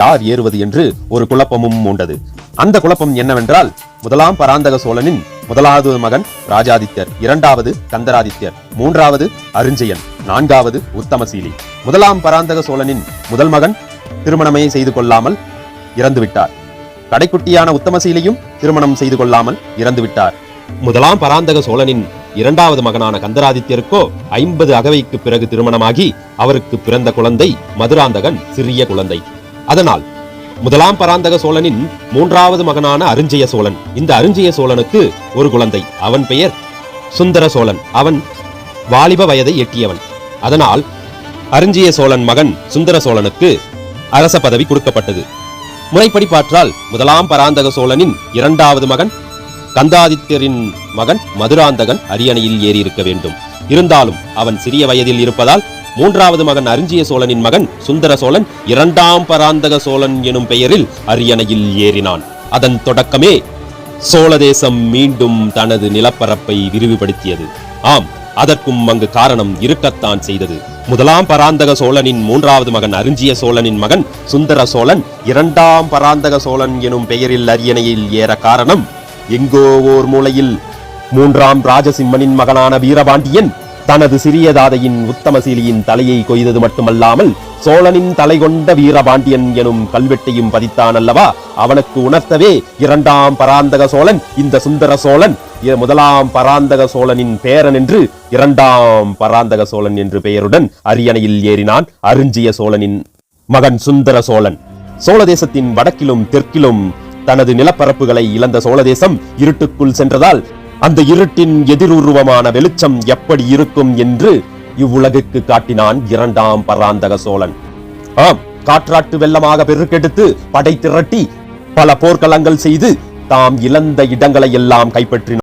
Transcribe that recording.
யார் ஏறுவது என்று ஒரு குழப்பமும் உண்டது அந்த குழப்பம் என்னவென்றால் முதலாம் பராந்தக சோழனின் முதலாவது மகன் ராஜாதித்யர் இரண்டாவது கந்தராதித்யர் மூன்றாவது அருஞ்சயன் நான்காவது உத்தமசீலி. முதலாம் பராந்தக சோழனின் முதல் மகன் திருமணமே செய்து கொள்ளாமல் இறந்து விட்டார். கடைக்குட்டியான உத்தமசீலியும் திருமணம் செய்து கொள்ளாமல் இறந்து விட்டார். முதலாம் பராந்தக சோழனின் இரண்டாவது மகனான கந்தராதித்யருக்கோ ஐம்பது அகவைக்கு பிறகு திருமணமாகி அவருக்கு பிறந்த குழந்தை மதுராந்தகன் சிறிய குழந்தை. அதனால் முதலாம் பராந்தக சோழனின் மூன்றாவது மகனான அருஞ்சய சோழன். இந்த அருஞ்சய சோழனுக்கு ஒரு குழந்தை. அவன் பெயர் சுந்தர சோழன். அவன் வாலிப வயதை எட்டியவன். அதனால் அருஞ்சிய சோழன் மகன் சுந்தர சோழனுக்கு அரச பதவி கொடுக்கப்பட்டது. முறைப்படி பார்த்தால் முதலாம் பராந்தக சோழனின் இரண்டாவது மகன் கந்தாதித்யரின் மகன் மதுராந்தகன் அரியணையில் ஏறியிருக்க வேண்டும். இருந்தாலும் அவன் சிறிய வயதில் இருப்பதால் மூன்றாவது மகன் அருஞ்சிய சோழனின் மகன் சுந்தர சோழன் இரண்டாம் பராந்தக சோழன் எனும் பெயரில் அரியணையில் ஏறினான். அதன் தொடக்கமே சோழ தேசம் மீண்டும் தனது நிலப்பரப்பை விரிவுபடுத்தியது. ஆம் அதற்கும் அங்கு காரணம் இருக்கத்தான் செய்தது. முதலாம் பராந்தக சோழனின் மூன்றாவது மகன் அருஞ்சிய சோழனின் மகன் சுந்தர சோழன் இரண்டாம் பராந்தக சோழன் எனும் பெயரில் அரியணையில் ஏற காரணம் எங்கோ ஓர் மூலையில் மூன்றாம் ராஜசிம்மனின் மகனான வீரபாண்டியன் தனது சிறிய தாதையின் உத்தமசீலியின் தலையை கொய்தது மட்டுமல்லாமல் சோழனின் தலை கொண்ட வீரபாண்டியன் எனும் கல்வெட்டையும் பதித்தான் அல்லவா அவனுக்கு உணர்த்தவே இரண்டாம் பராந்தக சோழன் இந்த சுந்தர சோழன் முதலாம் பராந்தக சோழனின் பேரன் என்று இரண்டாம் பராந்தக சோழன் என்று பெயருடன் அரியணையில் ஏறினான் அருஞ்சிய சோழனின் மகன் சுந்தர சோழன். சோழ தேசத்தின் வடக்கிலும் தெற்கிலும் தனது நிலப்பரப்புகளை இழந்த சோழதேசம் இருட்டுக்குள் சென்றதால் அந்த இருட்டின் எதிருருவமான வெளிச்சம் எப்படி இருக்கும் என்று இவ்வுலகுக்கு காட்டினான் இரண்டாம் பராந்தக சோழன். ஆம் காற்றாட்டு வெள்ளமாக பெருக்கெடுத்து படை திரட்டி பல போர்க்களங்கள் செய்து தாம் இழந்த இடங்களை எல்லாம் கைப்பற்றினார்